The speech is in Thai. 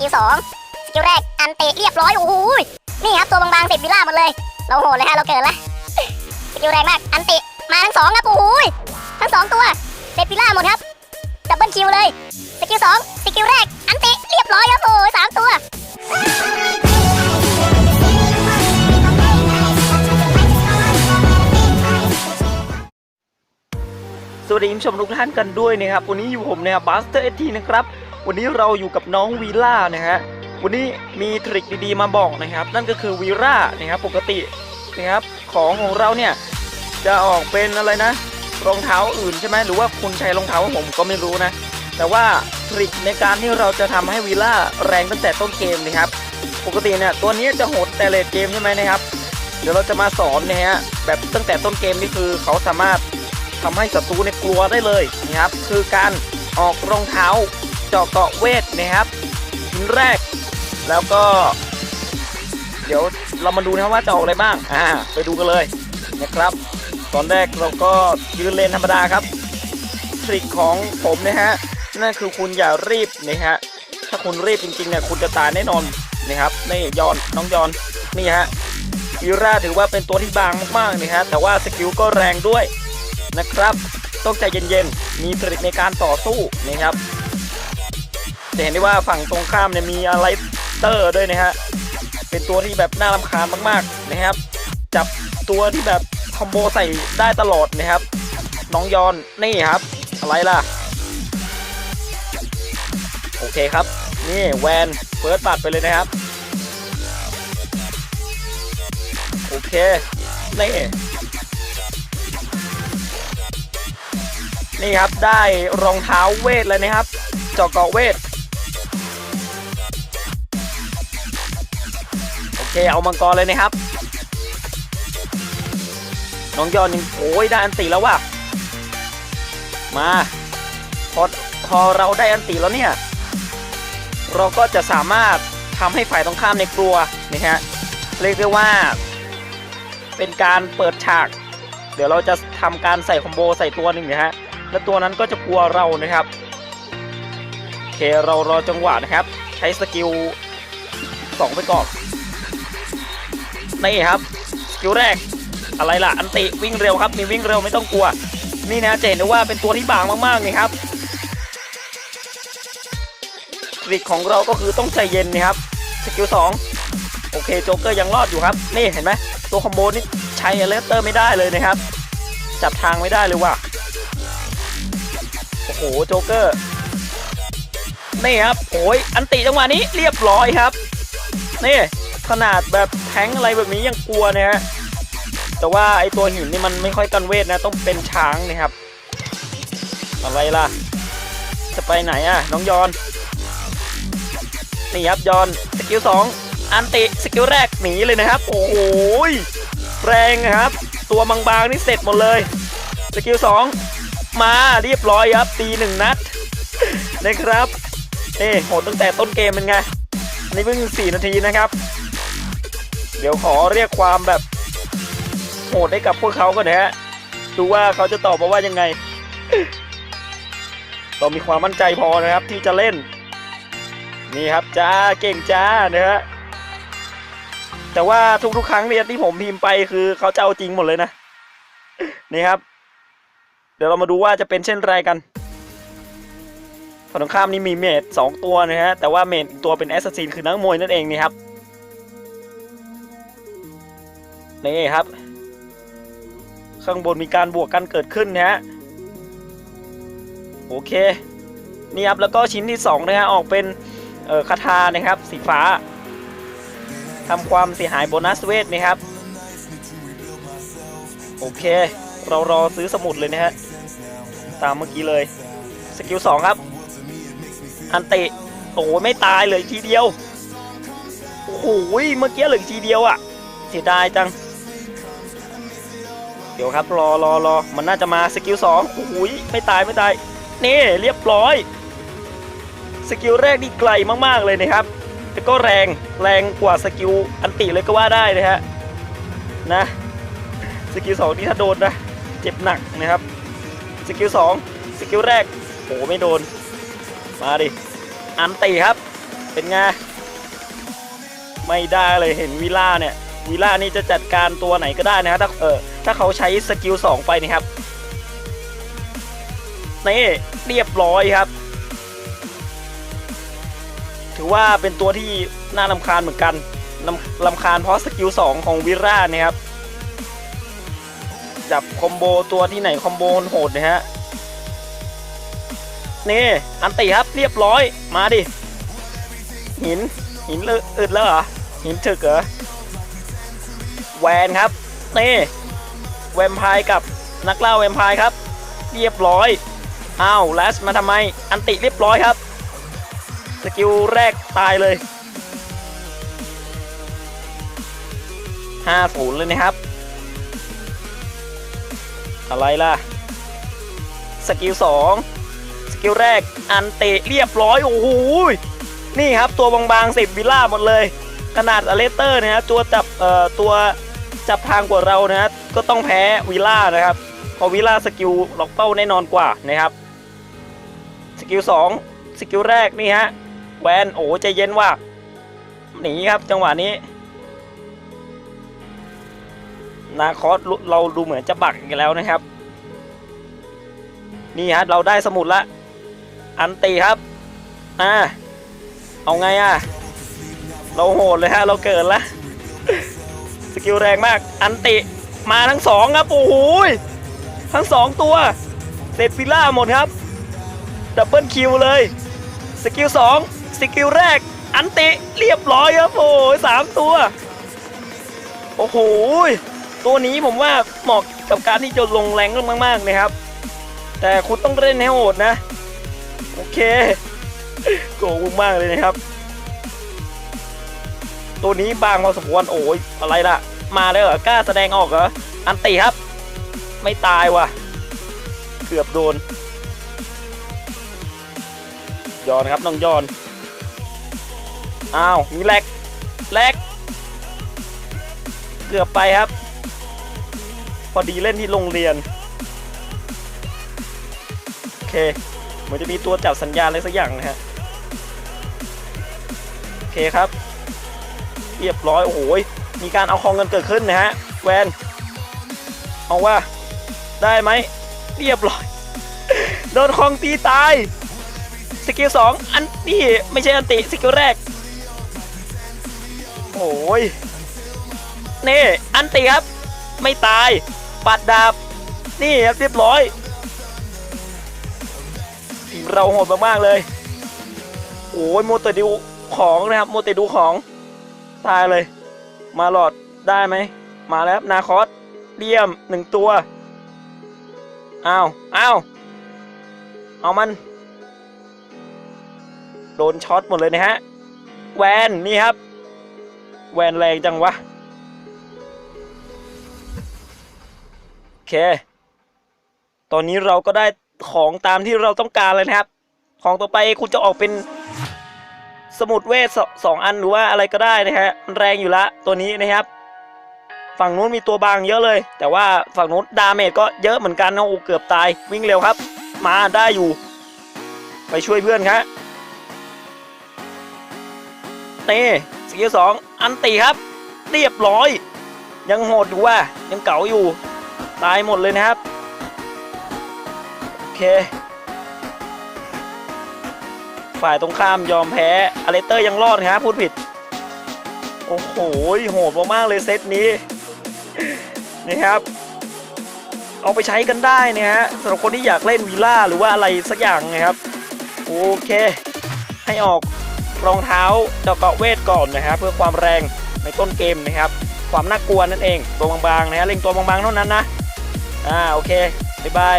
กิลสองสกิลแรกอันเตะเรียบร้อยโอ้โหนี่ครับตัวบางๆเสร็จวิลล่าหมดเลย เราโหดเลยฮะเราเกิดละสกิลแรงมากอันเตะมาทั้งสองครับโอ้โหทั้งสองตัวเสร็จวิลล่าหมดครับดับเบิลคิวเลยสกิลสองสกิลแรกอันเตะเรียบร้อยครับโอ้ยสามตัวสวัสดีคุณผู้ชมทุกท่านกันด้วยนะครับ วันนี้อยู่ผมนะครับบัสเตอร์เอทีนะครับ วันนี้เราอยู่กับน้องวีล่านะฮะวันนี้มีทริคดีๆมาบอกนะครับ นั่นก็คือวีล่านะครับปกตินะครับของของเราเนี่ยจะออกเป็นอะไรนะ รองเท้าอื่นใช่ไหมหรือว่าคุณใช้รองเท้าผมก็ไม่รู้นะ แต่ว่าทริคในการที่เราจะทำให้วีล่าแรงตั้งแต่ต้นเกมนะครับ ปกติเนี่ยตัวนี้จะโหดแต่เลดเกมใช่ไหมนะครับเดี๋ยวเราจะมาสอนนะฮะแบบตั้งแต่ต้นเกมนี่คือเขาสามารถทำให้ศัตรูในยกลัวได้เลยนะครับ คือการออกรองเท้า เจาะเกาะเวทนะครับชิ้นแรก แล้วก็ เดี๋ยวเรามาดูนะครับว่าจะออกอะไรบ้าง อ่า ไปดูกันเลยนะครับ ตอนแรกเราก็ยืนเลนธรรมดาครับทริคของผมนะฮะนั่นคือคุณอย่ารีบนะฮะถ้าคุณรีบจริงๆเนี่ยคุณจะตายแน่นอนนะครับนี่ยอนน้องยอนนี่ฮะยูราถือว่าเป็นตัวที่บางมากๆนะฮะแต่ว่าสกิลก็แรงด้วยนะครับ ต้องใจเย็นๆ มีทริในการต่อสู้นะครับ จะเห็นได้ว่าฝั่งตรงข้ามเนี่ยมีอะไรเตอร์ด้วยนะฮะ เป็นตัวที่แบบน่ารำคาญมากๆนะครับ จับตัวที่แบบคอมโบใส่ได้ตลอดนะครับ น้องยอนนี่ครับ อะไรล่ะ โอเคครับ นี่แวนเฟิร์สบัตไปเลยนะครับ โอเค นี่นี่ครับได้รองเท้าเวทเลยนะครับเจาะเกาะเวท เคเอามังกรเลยนะครับ น้องยอนยังโอ้ยได้อันติแล้วว่ะ มาพอพอเราได้อันติแล้วเนี่ย เราก็จะสามารถทำให้ฝ่ายตรงข้ามในกลัวนะฮะเรียกได้ว่า เป็นการเปิดฉาก เดี๋ยวเราจะทำการใส่คอมโบใส่ตัวหนึ่งนะฮะและตัวนั้นก็จะกลัวเรานะครับโอเคเรารอจังหวะนะครับ ใช้สกิล2ไปก่อน นี่ครับสกิลแรกอะไรล่ะอันติวิ่งเร็วครับมีวิ่งเร็วไม่ต้องกลัว นี่นะจะเห็นได้ว่าเป็นตัวที่บางมากๆนี่ครับทริคของเราก็คือต้องใจเย็นนะครับสกิล2โอเคโจ๊กเกอร์ยังรอดอยู่ครับ นี่เห็นไหมตัวคอมโบนี่ใช้เลสเตอร์ไม่ได้เลยนะครับ จับทางไม่ได้เลยว่ะโอ้โหโจ๊กเกอร์นี่ครับโอ้ยอันติจังหวะนี้เรียบร้อยครับ นี่ ขนาดแบบแทงอะไรแบบนี้ยังกลัวนะฮะแต่ว่าไอตัวหินนี่มันไม่ค่อยกันเวทนะต้องเป็นช้างนะครับ อะไรล่ะ จะไปไหนอะน้องยอนนี่ครับยอนสกิลสองอันติสกิลแรกหนีเลยนะครับ โอ้โหแรงนะครับ ตัวบางๆนี่เสร็จหมดเลยสกิลสองมาเรียบร้อยครับตีหนึ่งนัดนะครับเอ้โหตั้งแต่ต้นเกมเป็นไงอันนี่เพิ่ง4นาทีนะครับ เดี๋ยวขอเรียกความแบบโหดให้กับพวกเขาก่อนนะฮะดูว่าเขาจะตอบมาว่ายังไง เรามีความมั่นใจพอนะครับที่จะเล่น นี่ครับจ้าเก่งจ้านะฮะแต่ว่าทุกๆครั้งเนี่ยที่ผมพิมพ์ไปคือเขาจะเอาจริงหมดเลยนะ นี่ครับ เดี๋ยวเรามาดูว่าจะเป็นเช่นไรกันฝั่งตรงข้ามนี่มีเมดสองตัวนะฮะแต่ว่าเมดอีกตัวเป็นแอสซัสซินคือนักมวยนั่นเองนี่ครับ นี่ครับ ข้างบนมีการบวกกันเกิดขึ้นนะฮะโอเคนี่ครับแล้วก็ชิ้นที่2นะฮะออกเป็นคาถานะครับสีฟ้าทำความเสียหายโบนัสเวทนะครับโอเค เรารอซื้อสมุดเลยนะฮะตามเมื่อกี้เลยสกิลสองครับ อันติโอ้ไม่ตายเลยทีเดียวโอ้โหเมื่อกี้เหลือทีเดียวอะ่ะเสียดายจัง ดี๋ยวครับรอรอรอมันน่าจะมาสกิลสองโอ้โหไม่ตายไม่ตายนี่เรียบร้อยสกิลแรกนี่ไกลมากๆเลยนะครับแต่ก็แรงแรงกว่าสกิลอันติเลยก็ว่าได้นะฮะนะสกิลสองนี่ถ้าโดนนะเจ็บหนักนะครับสกิลสองสกิลแรกโอ้ไม่โดนมาดิอันตีครับเป็นไงไม่ได้เลยเห็นวิล่าเนี่ย วิล่านี่จะจัดการตัวไหนก็ได้นะฮะถ้าเออถ้าเขาใช้สกิล2ไปนะครับนี่เรียบร้อยครับ ถือว่าเป็นตัวที่น่าลำคาญเหมือนกันลำลำคาญเพราะสกิล2ของวิร่าเนี่ยครับ จับคอมโบตัวที่ไหนคอมโบโหดนะฮะนี่อันติครับเรียบร้อยมาดิ หินหินเลยอึดแล้วเหรอหินถึกเหรอ แวนครับนี่แวมไพร์กับนักล่าแวมไพร์ครับ เรียบร้อยอ้าวแลสมาทำไม อันติเรียบร้อยครับ สกิลแรกตายเลย5-0เลยนะครับ อะไรล่ะ สกิล2สกิลแรกอันเตะเรียบร้อย โอ้โหยนี่ครับ ตัวบางๆสิบวิลล่าหมดเลย ขนาดอเลสเตอร์นะฮะตัวจับเอ่อตัว จับทางกว่าเรานะฮะก็ต้องแพ้วิล่านะครับพราะวิล่าสกิลล็อกเป้าแน่นอนกว่านะครับสกิล2สกิลแรกนี่ฮะแวนโอ้ใจเย็นว่าหนีครับจังหวะนี้นาคอสเราดูเหมือนจะบักอีกแล้วนะครับ นี่ฮะเราได้สมุดละ อันตีครับอ่าเอาไงอะ เราโหดเลยฮะเราเกิดละ สกิลแรงมาก อันติมาทั้งสองครับ โอ้โหทั้งสองตัวเสร็จฟิล่าหมดครับ ดับเบิลคิวเลย สกิลสองสกิลแรก อันติเรียบร้อยครับโอ้ยสามตัว โอ้โห ตัวนี้ผมว่าเหมาะกับการที่จะลงแรงมากๆนะครับ แต่คุณต้องเล่นให้โหดนะ โอเคโกงมากเลยนะครับ ตัวนี้บางพอสมควรโอ้ยอะไรล่ะ มาแล้วเหรอกล้าแสดงออกเหรออันติครับ ไม่ตายว่ะ เกือบโดนยอนครับน้องยอนอ้าวมีแลกแลกเกือบไปครับ พอดีเล่นที่โรงเรียนโอเคเหมือนจะมีตัวจับสัญญาณอะไรสักอย่างนะฮะโอเคครับ เรียบร้อย โอ้โหยมีการเอาคองเงินเกิดขึ้นนะฮะ แวน เอาว่า ได้ไหม เรียบร้อย โดนคองตีตาย สกิลสองอันนี่ไม่ใช่อันติ สกิลแรก โอ้ย นี่ อันติครับ ไม่ตาย ปัดดาบ นี่ครับเรียบร้อยเราโหดมากๆเลย โอ้ยโมเตดูของนะครับ โมเตดูของ ตายเลย มาหลอดได้ไหม มาแล้วนาคอสเลี่ยมหนึ่งตัวอ้าวอ้าวเอามัน โดนช็อตหมดเลยนะฮะ แวนนี่ครับ แวนแรงจังวะ โอเค ตอนนี้เราก็ได้ของตามที่เราต้องการเลยนะครับ ของต่อไปคุณจะออกเป็น สมุดเวทสองอันหรือว่าอะไรก็ได้นะฮะมันแรงอยู่ละตัวนี้นะครับ ฝั่งนู้นมีตัวบางเยอะเลย แต่ว่าฝั่งนู้นดาเมจก็เยอะเหมือนกันนะโอ้เกือบตายวิ่งเร็วครับ มาได้อยู่ ไปช่วยเพื่อนครับนี่สกิลสองอันตีครับ เรียบร้อย ยังโหดอยู่ว่ายังเก๋าอยู่ ตายหมดเลยนะครับ โอเค ฝ่ายตรงข้ามยอมแพ้อเลเตอร์ยังรอดครับพูดผิด โอ้โหโหดมากๆเลยเซตนี้นี่ครับ เอาไปใช้กันได้นะฮะสำหรับคนที่อยากเล่นวีล่าหรือว่าอะไรสักอย่างนะครับ โอเค ให้ออกรองเท้าเจาะเกาะเวทก่อนนะครับ เพื่อความแรงในต้นเกมนะครับ ความน่ากลัวนั่นเองตัวบางๆนะฮะเล็งตัวบางๆเท่านั้นนะอ่าโอเคบ๊ายบาย